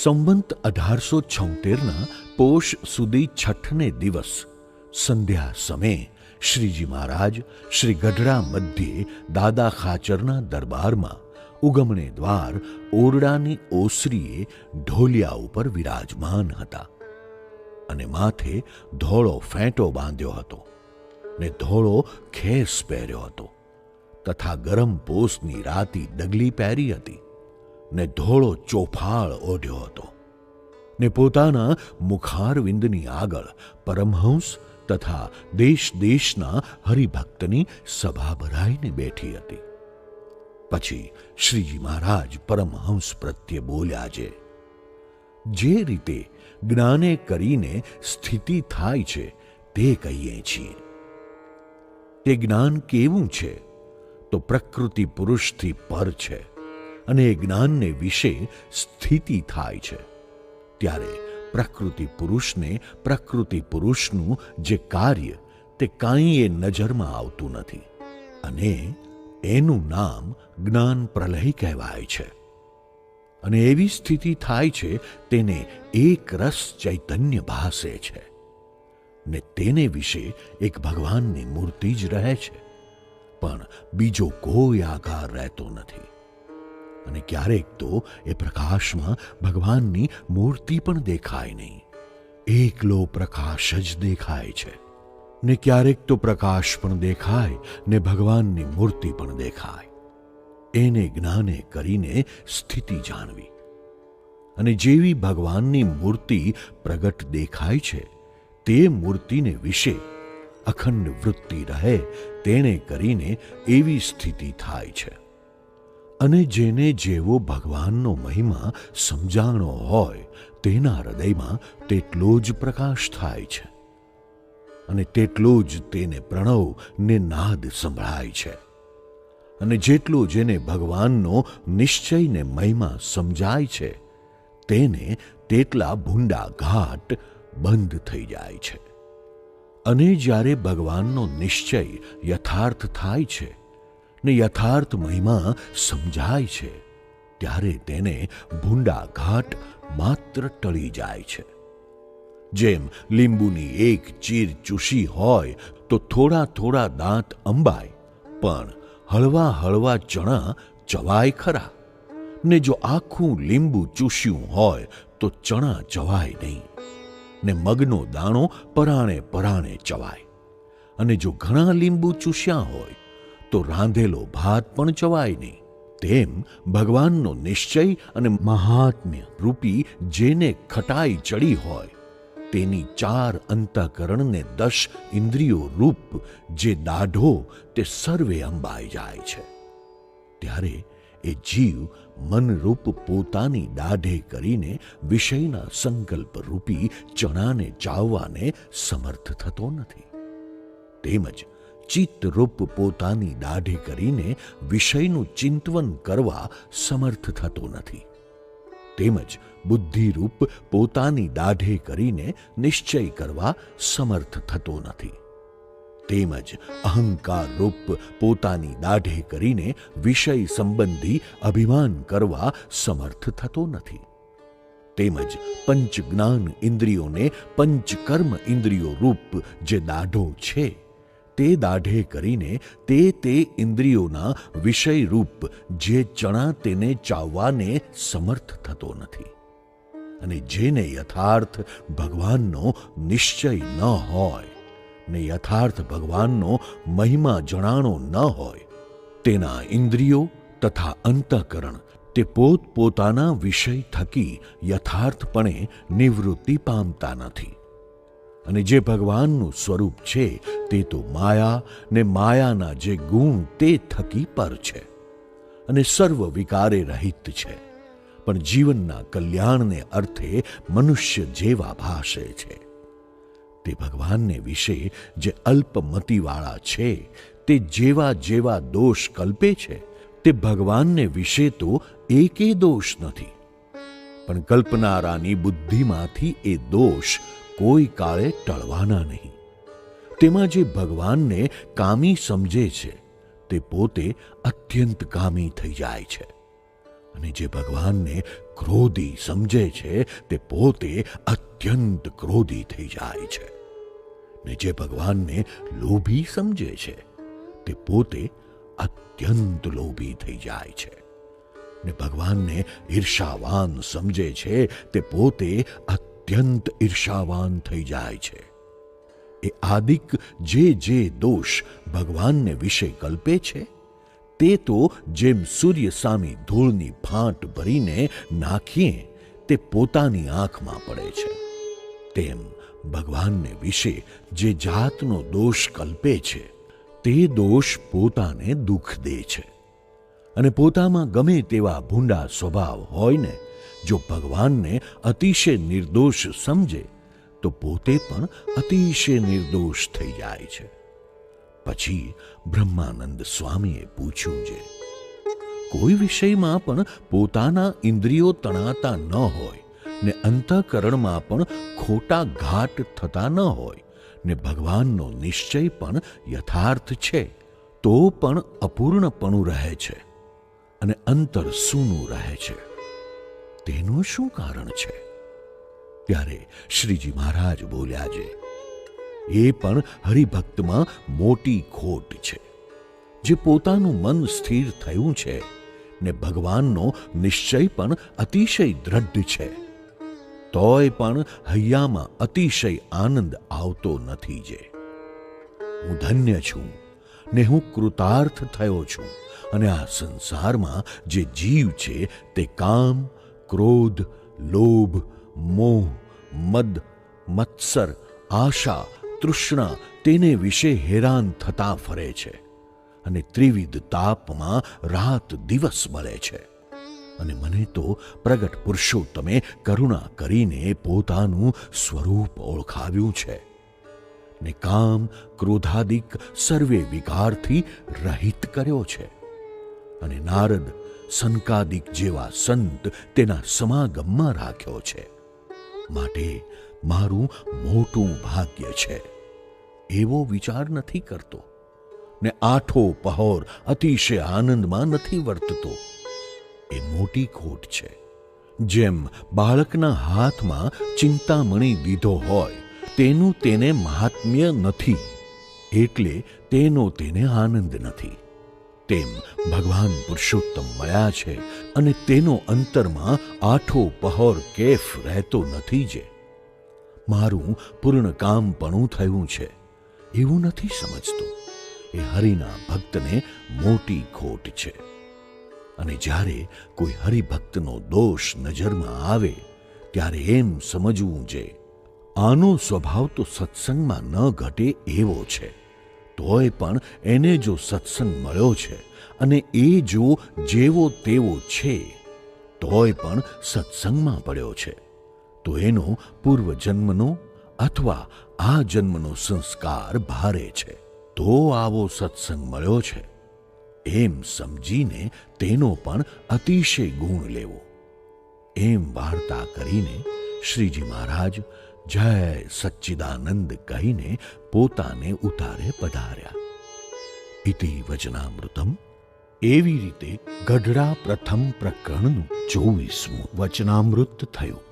સંવંત અઢારસો છોતેરના પોષ સુધી છઠને દિવસ, સંધ્યા સમયે શ્રીજી મહારાજ શ્રી ગઢડા મધ્યે દાદા ખાચરના દરબારમાં ઉગમણે દ્વાર ઓરડાની ઓસરીએ ઢોલિયા ઉપર વિરાજમાન હતા અને માથે ધોળો ફેંટો બાંધ્યો હતો ને ધોળો ખેસ પહેર્યો હતો તથા ગરમ પોસની રાતી ડગલી પહેરી હતી. ને ધોળો ચોફાળ ઓઢ્યો હતો ને પોતાના મુખારવિંદની આગળ પરમહંસ તથા દેશ દેશના હરિભક્તની સભા ભરાઈને બેઠી હતી. પછી શ્રીજી મહારાજ પરમહંસ પ્રત્યે બોલ્યા છે, જે રીતે જ્ઞાને કરીને સ્થિતિ થાય છે, તે કહીએ છીએ. તે જ્ઞાન કેવું છે? તો પ્રકૃતિ પુરુષથી પર છે. અને એ જ્ઞાનને વિશે સ્થિતિ થાય છે. ત્યારે પ્રકૃતિ પુરુષને પ્રકૃતિ પુરુષનું જે કાર્ય તે કાંઈ એ નજરમાં આવતું નથી અને એનું નામ જ્ઞાન પ્રલય કહેવાય છે. અને એવી સ્થિતિ થાય છે તેને એક રસ ચૈતન્ય ભાસે છે ને તેને વિશે એક ભગવાનની મૂર્તિ જ રહે છે. પણ બીજો કોઈ આકાર રહેતો નથી. અને ક્યારેક તો એ પ્રકાશમાં ભગવાનની મૂર્તિ પણ દેખાય નહીં. એકલો પ્રકાશ જ દેખાય છે. ને ક્યારેક તો પ્રકાશ પણ દેખાય, ને ભગવાનની મૂર્તિ પણ દેખાય. એને જ્ઞાને કરીને સ્થિતિ જાણવી. અને જેવી ભગવાનની મૂર્તિ પ્રગટ દેખાય છે, તે મૂર્તિને વિશે અખંડ વૃત્તિ રહે, તેણે કરીને એવી સ્થિતિ થાય છે. અને જેને જેવો ભગવાનનો મહિમા સમજાણો હોય, તેના હૃદયમાં તેટલો જ પ્રકાશ થાય છે અને તેટલો જ તેને પ્રણવ ને નાદ સંભળાય છે. અને જેટલો જેને ભગવાનનો નિશ્ચય ને મહિમા સમજાય છે, તેને તેટલા ભૂંડા ઘાટ બંધ થઈ જાય છે. અને જ્યારે ભગવાનનો નિશ્ચય યથાર્થ થાય છે ને યથાર્થ મહિમા સમજાય છે, ત્યારે તેને ભૂંડા ઘાટ માત્ર ટળી જાય છે. જેમ લીંબુની એક ચીર ચૂસી હોય, તો થોડા થોડા દાંત અંબાય, પણ હળવા હળવા ચણા ચવાય ખરા. ને જો આખું લીંબુ ચૂસ્યું હોય, તો ચણા ચવાય નહીં. ને મગનો દાણો પરાણે પરાણે ચવાય. અને જો ઘણા લીંબુ ચૂસ્યા હોય તો રાંધેલો ભાત પણ ચવાય નહીં. તેમ ભગવાનનો નિશ્ચય અને મહાત્મ્ય રૂપી જેને ખટાઈ ચડી હોય, તેની ચાર અંતઃકરણને દશ ઇન્દ્રિયો રૂપ જે દાઢો તે સર્વે અંબાઈ જાય છે. ત્યારે એ જીવ મનરૂપ પોતાની દાઢે કરીને વિષયના સંકલ્પ રૂપી ચણાને ચાવવાને સમર્થ થતો નથી. તેમજ ચિત્તરૂપ પોતાની દાઢે કરીને વિષયનું ચિંતવન કરવા સમર્થ થતો નથી. તેમજ બુદ્ધિરૂપ પોતાની દાઢે કરીને નિશ્ચય કરવા સમર્થ થતો નથી. તેમજ અહંકાર રૂપ પોતાની દાઢે કરીને વિષય સંબંધી અભિમાન કરવા સમર્થ થતો નથી. તેમજ પંચ જ્ઞાન ઇન્દ્રિયોને પંચકર્મ ઇન્દ્રિયો રૂપ જે દાઢો છે તે દાઢે કરીને તે તે ઇન્દ્રિયોના વિષય રૂપ જે ચણા તેને ચાવવાને સમર્થ થતો નથી. અને જેને યથાર્થ ભગવાનનો નિશ્ચય ન હોય, ને યથાર્થ ભગવાનનો મહિમા જણાણો ન હોય, તેના ઇન્દ્રિયો તથા અંતઃકરણ તે પોતપોતાના વિષય થકી યથાર્થપણે નિવૃત્તિ પામતા નથી. અને જે ભગવાનનું સ્વરૂપ છે તે તો માયા ને માયાના જે ગુણ તે થકી પર છે અને સર્વ વિકારે રહિત છે. પણ જીવનના કલ્યાણને અર્થે મનુષ્ય જેવા ભાષે છે. તે ભગવાનને વિશે જે અલ્પમતીવાળા છે, તે જેવા જેવા દોષ કલ્પે છે, તે ભગવાનને વિશે તો એકે દોષ નથી. પણ કલ્પનારાની બુદ્ધિમાંથી એ દોષ કોઈ કાળે ટળવાના નહીં. તેમાં જે ભગવાનને કામી સમજે છે, તે પોતે અત્યંત કામી થઈ જાય છે. અને જે ભગવાનને ક્રોધી સમજે છે, તે પોતે અત્યંત ક્રોધી થઈ જાય છે. ને જે ભગવાનને લોભી સમજે છે, તે પોતે અત્યંત લોભી થઈ જાય છે. ને ભગવાનને ઈર્ષાવાન સમજે છે, તે પોતે અત્યંત ઈર્ષાવાન થઈ જાય છે. એ આદિક જે જે દોષ ભગવાનને વિશે કલ્પે છે, તે તો જેમ સૂર્ય સામી ધૂળની ફાંટ ભરીને નાખીએ, તે પોતાની આંખમાં પડે છે. તેમ ભગવાનને વિશે જે જાતનો દોષ કલ્પે છે, તે દોષ પોતાને દુઃખ દે છે. અને પોતામાં ગમે તેવા ભૂંડા સ્વભાવ હોય ને જો ભગવાનને અતિશય નિર્દોષ સમજે, તો પોતે પણ અતિશય નિર્દોષ થઈ જાય છે. પછી બ્રહ્માનંદ સ્વામીએ પૂછ્યું છે કોઈ વિષયમાં પણ પોતાના ઇન્દ્રિયો તણાતા ન હોય, ને અંતઃકરણમાં પણ ખોટા ઘાટ થતા ન હોય, ને ભગવાનનો નિશ્ચય પણ યથાર્થ છે, તો પણ અપૂર્ણપણું રહે છે, અને અંતર સૂનું રહે છે. તેનું શું કારણ છે? ત્યારે શ્રીજી મહારાજ બોલ્યા છે, એ પણ હરિભક્તમાં મોટી ખોટ છે, જે પોતાનું મન સ્થિર થયું છે ને ભગવાનનો નિશ્ચય પણ અતિશય દ્રઢ છે. તોય પણ હૈયામાં અતિશય આનંદ આવતો નથી જે. હું ધન્ય છું ને હું કૃતાર્થ થયો છું અને આ સંસારમાં જે જીવ છે તે કામ ક્રોધ લોભ મોહ મદ મત્સર આશા તૃષ્ણા તેને વિશે હેરાન થતા ફરે છે અને ત્રિવિધ તાપમાં રાત દિવસ બળે છે અને મને તો પ્રગટ પુરુષોત્તમે કરુણા કરીને પોતાનું સ્વરૂપ ઓળખાવ્યું છે ને કામ ક્રોધાદિક સર્વે વિકારથી રહિત કર્યો છે અને નારદ સંકાદિક જેવા સંત તેના સમાગમમાં રાખ્યો છે. માટે મારું મોટું ભાગ્ય છે. એવો વિચાર નથી કરતો. ને આઠો પહોર અતિશય આનંદમાં નથી વર્તતો. એ મોટી ખોટ છે. જેમ બાળકના હાથમાં ચિંતામણી દીધો હોય, તેનું તેને મહાત્મ્ય નથી. એટલે તેનો તેને આનંદ નથી. તેમ ભગવાન પુરુષોત્તમ મળ્યા છે અને તેનો અંતરમાં આઠો પહોર કેફ રહેતો નથી જે. મારું પૂર્ણ કામપણું થયું છે, એવું નથી સમજતો. એ હરિના ભક્તને મોટી ખોટ છે. અને જ્યારે કોઈ હરિભક્તનો દોષ નજરમાં આવે, ત્યારે એમ સમજવું જે, આનો સ્વભાવ તો સત્સંગમાં ન ઘટે એવો છે. તોય પણ એને જો સત્સંગ મળ્યો છે અને એ જો જેવો તેવો છે, તોય પણ સત્સંગમાં પડ્યો છે. તો એનો પૂર્વજન્મનો અથવા આ જન્મનો સંસ્કાર ભારે છે. તો આવો સત્સંગ મળ્યો છે. એમ સમજીને તેનો પણ અતિશય ગુણ લેવો. એમ વાર્તા કરીને શ્રીજી મહારાજ જય સચ્ચિદાનંદ કહીને પોતાને ઉતારે પધાર્યા. ઇતિ વચનામૃતમ. એવી રીતે ગઢડા પ્રથમ પ્રકરણનું ચોવીસમું વચનામૃત થયું.